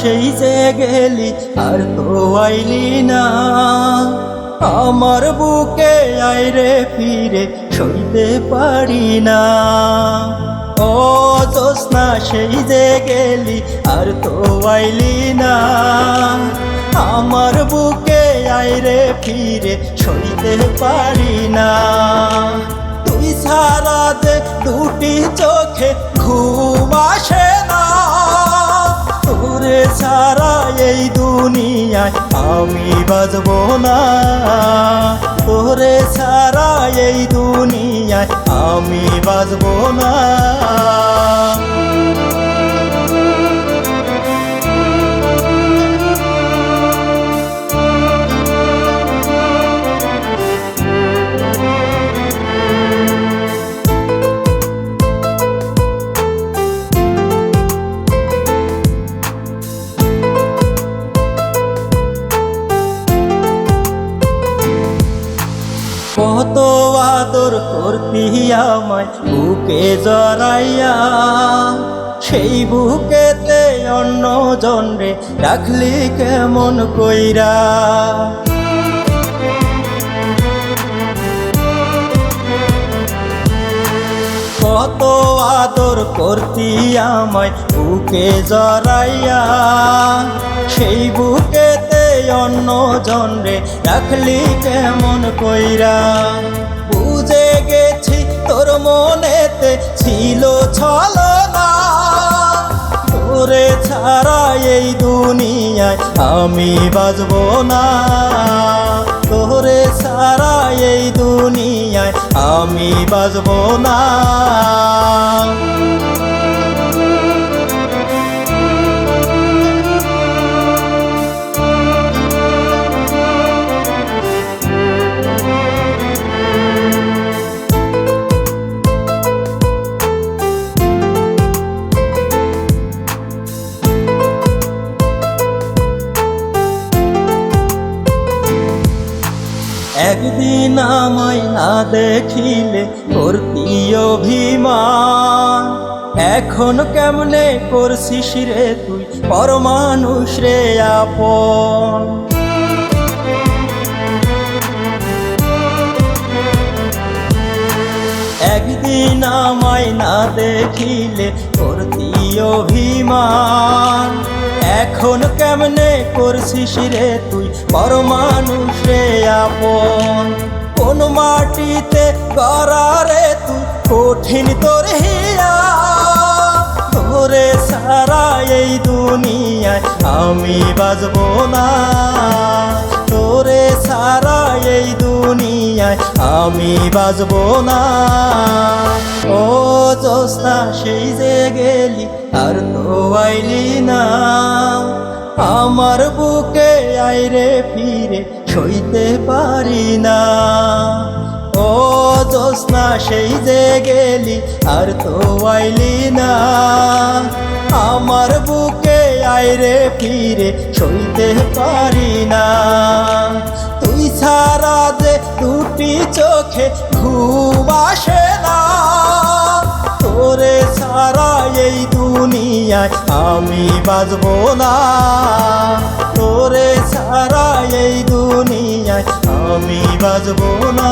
সেই যে গেলি আর তো আইলি না। আমার বুকে আইরে ফিরে, সইতে পারি না। ও জোসনা সেই যে গেলি আর তো আইলি না। আমার বুকে আইরে ফিরে, সইতে পারি না। এই দুনিয়ায় আমি বাজব না। তোরে ছাড়া এই দুনিয়ায় আমি বাজব না। কত আদর করতি আমায়, বুকে জড়াইয়া। সেই বুকেতে অন্য জনরে রাখলি কেমন কইরা। কত আদর করতি আমায়, বুকে জড়াইয়া। সেই বুকেতে অন্য জনরে রাখলি কেমন কইরা? বুঝে গেছি তোর মনেতে ছিল ছলনা। তোরে ছাড়া এই দুনিয়ায় আমি বাজবো না। তোরে ছাড়া এই দুনিয়ায় আমি বাজবো না। একদিন আমায় না দেখিলে করতি অভিমান? এখন কেমনে করছিস রে তুই? পরমানুষ রে আপন। একদিন আমায় না দেখিলে করতি অভিমান? এখন কেমনে করছিস রে তুই? পরমানুষ আপন। কোন মাটিতে গড়া রে তুই? কঠিন তোর হিয়া। তোরে সারা এই দুনিয়ায় আমি বাজবো না। তোরে সারা এই দুনিয়ায় আমি বাজব না। ও জোস্না সেই যে গেলি আর তো আইলি না। আমার বুকে আইরে ফিরে সইতে পারি না। ও জোসনা সেই যে গেলি আর তো আইলি না। আমার বুকে আইরে ফিরে, সইতে পারি না। তুই ছাড়া যে দুটি চোখে ঘুম আসে না। তোরে সারা এই দুনিয়ায় আমি বাজবো না। তোরে সারা এই দুনিয়ায় আমি বাজবো না।